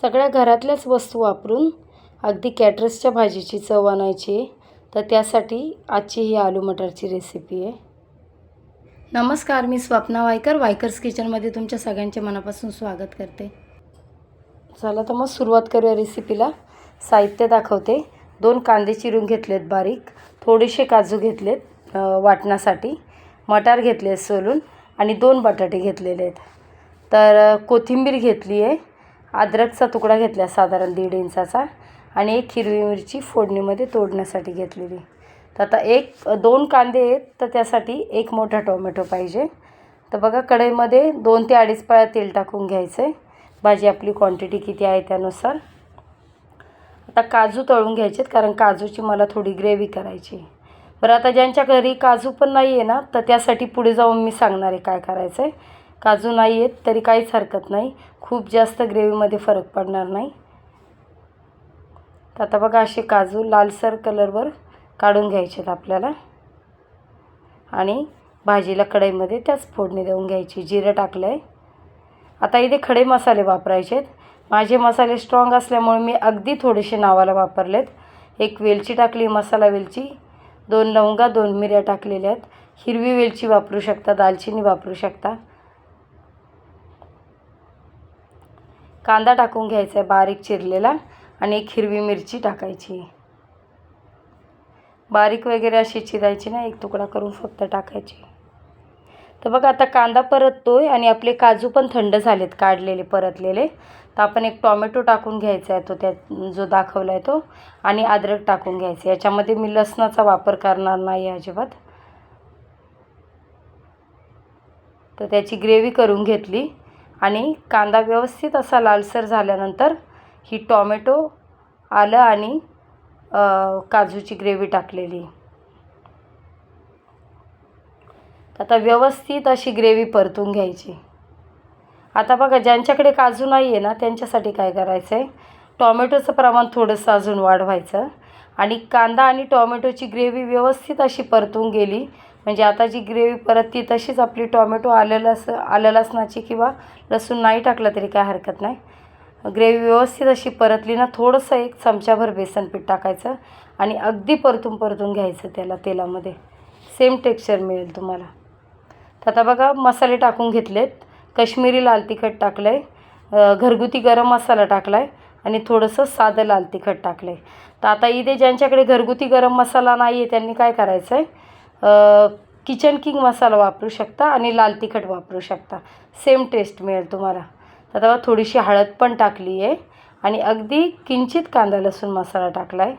सगळ्या घरातल्याच वस्तू वापरून अगदी कॅटरसच्या भाजीची चव आणायची आहे. तर त्यासाठी आजची ही आलू मटरची रेसिपी आहे. नमस्कार मी स्वप्ना वायकर वायकर्स किचनमध्ये तुमच्या सगळ्यांचे मनापासून स्वागत करते. चला तर मग सुरुवात करूया रेसिपीला साहित्य दाखवते. दोन कांदे चिरून घेतलेत बारीक. थोडेसे काजू घेतलेत वाटण्यासाठी मटार घेतले सोलून आणि दोन बटाटे घेतलेले आहेत. तर कोथिंबीर घेतली आहे. अद्रकचा तुकडा घेतला साधारण दीड इंचाचा आणि एक हिरवी मिरची फोडणीमध्ये तोडण्यासाठी घेतलेली. तर आता एक दोन कांदे आहेत तर त्यासाठी एक मोठा टोमॅटो पाहिजे. तर बघा कढईमध्ये दोन ते अडीच पळ्या तेल टाकून घ्यायचं. आहे भाजी आपली क्वांटिटी किती आहे त्यानुसार. आता काजू तळून घ्यायचेत कारण काजूची मला थोडी ग्रेव्ही करायची. बरं आता ज्यांच्या घरी काजू पण नाही आहे ना तर त्यासाठी पुढे जाऊन मी सांगणार आहे काय करायचं आहे काजू नाही आहेत तरी काहीच हरकत नाही. खूप जास्त ग्रेव्हीमध्ये फरक पडणार नाही. तर आता बघा असे काजू लालसर कलरवर काढून घ्यायचे आहेत आपल्याला. आणि भाजीला कढईमध्ये त्याच फोडणी देऊन घ्यायची जिरं टाकलं आहे आता इथे खडे मसाले वापरायचे आहेत. माझे मसाले स्ट्रॉंग असल्यामुळे मी अगदी थोडेसे नावाला वापरलेत. एक वेलची टाकली मसाला वेलची. दोन लवंगा दोन मिऱ्या टाकलेल्या आहेत. हिरवी वेलची वापरू शकता दालचिनी वापरू शकता. कांदा टाकून घ्यायचा आहे बारीक चिरलेला आणि एक हिरवी मिरची टाकायची. बारीक वगैरे अशी चिरायची ना एक तुकडा करून फक्त टाकायची. तर बघा आता कांदा परततो आहे आणि आपले काजू पण थंड झालेत काढलेले परतलेले. तर आपण एक टॉमॅटो टाकून घ्यायचा आहे तो त्या जो दाखवला आहे तो आणि अद्रक टाकून घ्यायचं याच्यामध्ये मी लसणाचा वापर करणार नाही अजिबात. तर त्याची ग्रेव्ही करून घेतली. आणि कांदा व्यवस्थित असा लालसर झाल्यानंतर ही टॉमॅटो आलं आणि काजूची ग्रेव्ही टाकलेली. आता व्यवस्थित अशी ग्रेव्ही परतून घ्यायची. आता बघा ज्यांच्याकडे काजू नाही आहे ना त्यांच्यासाठी काय करायचं आहे टॉमॅटोचं प्रमाण थोडंसं अजून वाढवायचं. आणि कांदा आणि टॉमॅटोची ग्रेव्ही व्यवस्थित अशी परतून गेली. म्हणजे आता जी ग्रेव्ही परतती तशीच आपली टॉमॅटो आलं लस आलं लसणाची किंवा लसूण नाही टाकलं तरी काय हरकत नाही. ग्रेव्ही व्यवस्थित अशी परतली ना थोडंसं एक चमच्याभर बेसन पीठ टाकायचं आणि अगदी परतून परतून घ्यायचं त्याला तेलामध्ये. सेम टेक्स्चर मिळेल तुम्हाला. तर आता बघा मसाले टाकून घेतलेत. कश्मीरी लाल तिखट टाकलं आहे घरगुती गरम मसाला टाकला आहे आणि थोडंसं साधं लाल तिखट टाकलं आहे तर आता इथे ज्यांच्याकडे घरगुती गरम मसाला नाही आहे त्यांनी काय करायचं आहे किचन किंग मसाला वापरू शकता आणि लाल तिखट वापरू शकता. सेम टेस्ट मिळेल तुम्हाला. तर आता थोडीशी हळद पण टाकली आहे. आणि अगदी किंचित कांदा लसूण मसाला टाकला आहे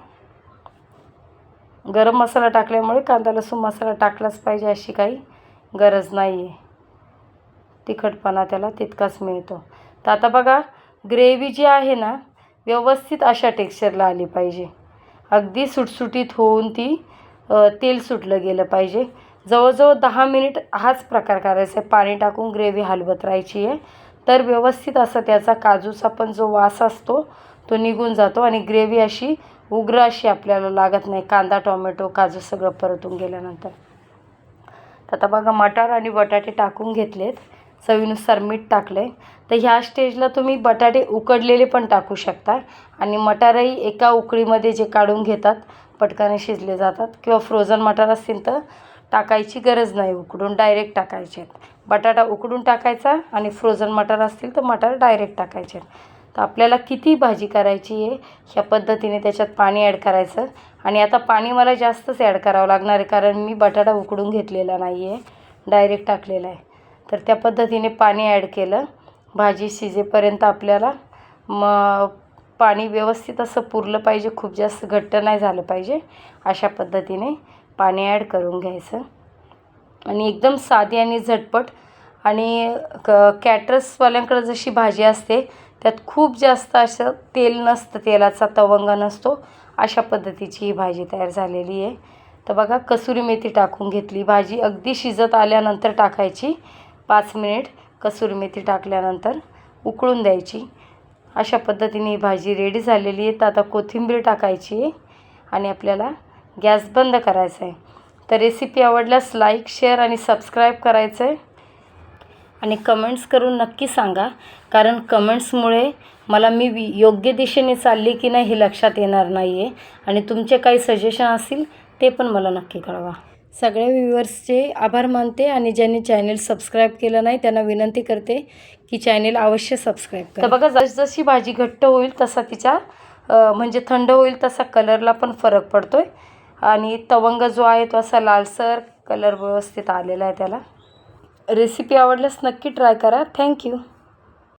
गरम मसाला टाकल्यामुळे कांदा लसूण मसाला टाकलाच पाहिजे अशी काही गरज नाही आहे तिखटपणा त्याला तितकाच मिळतो. तर आता बघा ग्रेव्ही जी आहे ना व्यवस्थित अशा टेक्स्चरला आली पाहिजे. अगदी सुटसुटीत होऊन ती तेल सुटलं गेलं पाहिजे. जवळजवळ दहा मिनिट हाच प्रकार करायचा आहे. पाणी टाकून ग्रेव्ही हलवत राहायची आहे. तर व्यवस्थित असा त्याचा काजूचा पण जो वास असतो तो निघून जातो आणि ग्रेव्ही अशी उग्र अशी आपल्याला लागत नाही. कांदा टोमॅटो काजू सगळं परतून गेल्यानंतर. तर आता बघा मटार आणि बटाटे टाकून घेतलेत. चवीनुसार मीठ टाकलं आहे तर ह्या स्टेजला तुम्ही बटाटे उकडलेले पण टाकू शकता. आणि मटारही एका उकळीमध्ये जे काढून घेतात पटकन शिजले जातात. किंवा फ्रोझन मटार असतील तर टाकायची गरज नाही उकडून डायरेक्ट टाकायचे आहेत. बटाटा उकडून टाकायचा आणि फ्रोझन मटार असतील तर मटार डायरेक्ट टाकायचे तर आपल्याला किती भाजी करायची आहे ह्या पद्धतीने त्याच्यात पाणी ॲड करायचं. आणि आता पाणी मला जास्तच ॲड करावं लागणार आहे कारण मी बटाटा उकडून घेतलेला नाही आहे डायरेक्ट टाकलेला आहे. तर त्या पद्धतीने पाणी ॲड केलं. भाजी शिजेपर्यंत आपल्याला मग पाणी व्यवस्थित असं पुरलं पाहिजे खूप जास्त घट्ट नाही झालं पाहिजे. अशा पद्धतीने पाणी ॲड करून घ्यायचं. आणि एकदम साधी आणि झटपट. आणि क कॅटरसवाल्यांकडं जशी भाजी असते त्यात खूप जास्त असं तेल नसतं तेलाचा तवंग नसतो. अशा पद्धतीची ही भाजी तयार झालेली आहे. तर बघा कसुरी मेथी टाकून घेतली. भाजी अगदी शिजत आल्यानंतर टाकायची. पाच मिनिट कसुरी मेथी टाकल्यानंतर उकळून द्यायची. अशा पद्धतीने ही भाजी रेडी झालेली आहे. तर आता कोथिंबीर टाकायची आहे आणि आपल्याला गॅस बंद करायचा आहे तर रेसिपी आवडल्यास लाईक शेअर आणि सबस्क्राईब करायचं आहे आणि कमेंट्स करून नक्की सांगा. कारण कमेंट्समुळे मला मी वि योग्य दिशेने चालली की नाही हे लक्षात येणार नाही आहे आणि तुमचे काही सजेशन असतील ते पण मला नक्की कळवा. सगळ्या व्ह्युअर्सचे आभार मानते आणि ज्यांनी चॅनेल सबस्क्राईब केलं नाही त्यांना विनंती करते की चॅनेल अवश्य सबस्क्राईब करा. तर बघा जसजशी भाजी घट्ट होईल तसा तिच्या म्हणजे थंड होईल तसा कलरला पण फरक पडतो आहे आणि तवंग जो आहे तो असा लालसर कलर व्यवस्थित आलेला आहे त्याला. रेसिपी आवडल्यास नक्की ट्राय करा. थँक्यू